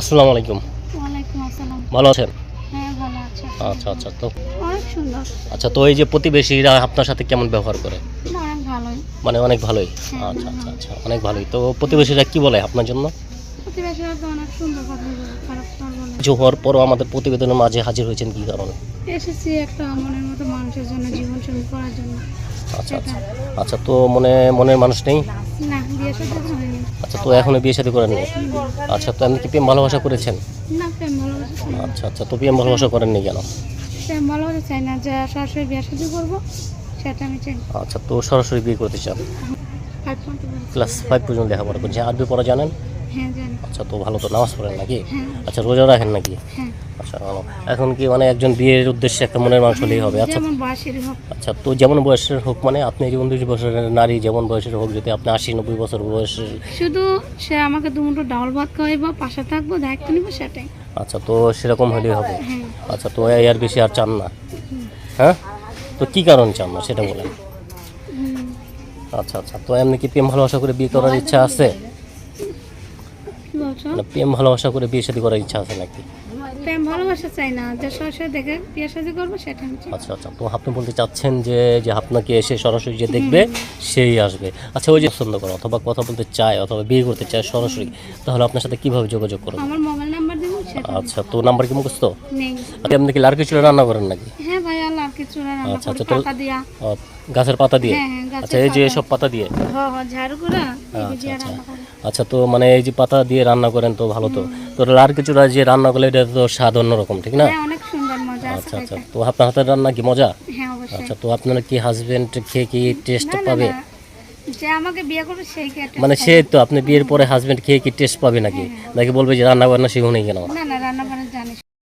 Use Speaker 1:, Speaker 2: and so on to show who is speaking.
Speaker 1: আসসালামু আলাইকুম।
Speaker 2: ওয়ালাইকুম আসসালাম।
Speaker 1: ভালো আছেন?
Speaker 2: হ্যাঁ ভালো আছে।
Speaker 1: আচ্ছা আচ্ছা তো
Speaker 2: অনেক সুন্দর।
Speaker 1: আচ্ছা তো এই যে প্রতিবেশীরা আপনার সাথে কেমন ব্যবহার করে?
Speaker 2: অনেক ভালোই।
Speaker 1: মানে অনেক ভালোই?
Speaker 2: হ্যাঁ,
Speaker 1: আচ্ছা আচ্ছা। আচ্ছা অনেক ভালোই। তো প্রতিবেশীরা কি বলে আপনার জন্য?
Speaker 2: প্রতিবেশীরা তো অনেক সুন্দর কথা বলে খারাপ।
Speaker 1: কিছু হওয়ার পরও আমাদের প্রতিবেদনের মাঝে হাজির হয়েছেন কি কারণে?
Speaker 2: এসেছি একটা মনের মতো মানুষের জন্য জীবন শুরু করার জন্য।
Speaker 1: আচ্ছা আচ্ছা। আচ্ছা তো মনে মনের মানুষ নেই?
Speaker 2: না বিয়ে সাথে হয়নি।
Speaker 1: আচ্ছা তো এখনও বিয়ে শাদী করেননি? আচ্ছা তো আপনি কি প্রেম ভালোবাসা করেছেন?
Speaker 2: না প্রেম ভালোবাসা চাই
Speaker 1: আচ্ছা আচ্ছা তো প্রেম ভালোবাসা করেননি কেন?
Speaker 2: প্রেম ভালোবাসা চাই না যে সরাসরি বিয়ে শাদী করব সেটা আমি চাই
Speaker 1: আচ্ছা তো সরাসরি বিয়ে করতে চান?
Speaker 2: পয়েন্ট
Speaker 1: ক্লাস ফাইভ পর্যন্ত লেখাপড়া করছেন। আরবি পড়া জানেন?
Speaker 2: হ্যাঁ জানি
Speaker 1: আচ্ছা তো ভালো তো নামাজ পড়েন নাকি?
Speaker 2: হ্যাঁ।
Speaker 1: আচ্ছা রোজা রাখেন নাকি?
Speaker 2: হ্যাঁ।
Speaker 1: আচ্ছা এখন কি মানে একজন বিয়ের উদ্দেশ্যে একটা মনের মানুষ হলেই হবে? আচ্ছা।
Speaker 2: যেমন
Speaker 1: আচ্ছা তো যেমন বয়সের হোক মানে আপনি যে উনত্রিশ বছরের নারী যেমন বয়সের হোক যদি আপনি আশি নব্বই বছর বয়সের
Speaker 2: শুধু সে আমাকে দুমুটো ডাউল ভাত খাওয়াইব পাশে থাকব দায়িত্ব নিবো সেটাই।
Speaker 1: আচ্ছা তো সেরকম হলেই হবে।
Speaker 2: হ্যাঁ।
Speaker 1: আচ্ছা তো এই আর বেশি আর চান না? হ্যাঁ? তো কি কারণ চান না সেটা বলেন। আচ্ছা আচ্ছা তো এমনি কি প্রেম ভালোবাসা করে বিয়ে করার ইচ্ছা আছে? প্রেম ভালোবাসা করে বিয়ে শাদী করার ইচ্ছা আছে নাকি?
Speaker 2: প্রেম ভালোবাসা চাই না যে সরাসরি দেখে বিয়ে সাথে করব সেটা
Speaker 1: আচ্ছা আচ্ছা তো আপনি বলতে চাচ্ছেন যে যে আপনাকে এসে সরাসরি যে দেখবে সেই আসবে। আচ্ছা ওই যে পছন্দ করে অথবা কথা বলতে চায় অথবা বিয়ে করতে চায় সরাসরি তাহলে আপনার সাথে কীভাবে যোগাযোগ করবে?
Speaker 2: আমার মোবাইল নাম্বার দেবো
Speaker 1: আচ্ছা তো নাম্বার কি মুখস্থ?
Speaker 2: নেই।
Speaker 1: আচ্ছা আপনি কি লার্কি চুলে রান্না করেন নাকি?
Speaker 2: হ্যাঁ ভাই আর কিছু রান্না
Speaker 1: আচ্ছা, আচ্ছা,
Speaker 2: পাতা দিয়া।
Speaker 1: ও, গাছের পাতা দিয়ে?
Speaker 2: হ্যাঁ, হ্যাঁ,
Speaker 1: আচ্ছা এই যে। সব পাতা দিয়ে?
Speaker 2: হ হ ঝাড়ু করে এই
Speaker 1: আচ্ছা, আচ্ছা। তো মানে এই যে পাতা দিয়ে রান্না করেন তো ভালো তো। তো লার কিছুটা যে রান্না করলে এটা তো স্বাদ অন্যরকম ঠিক না?
Speaker 2: হ্যাঁ
Speaker 1: আচ্ছা আচ্ছা। তো আপনার হাতের রান্না কি মজা?
Speaker 2: হ্যাঁ
Speaker 1: আচ্ছা তো আপনার কি হাজবেন্ড খেয়ে কি টেস্ট পাবে?
Speaker 2: যে আমাকে বিয়ে করবে সেই
Speaker 1: মানে সে তো আপনি বিয়ের পরে হাজবেন্ড খেয়ে কি টেস্ট পাবে নাকি? নাকি বলবে যে রান্না বান্না শিখুনি কেন?
Speaker 2: না না রান্না বান্না জানিস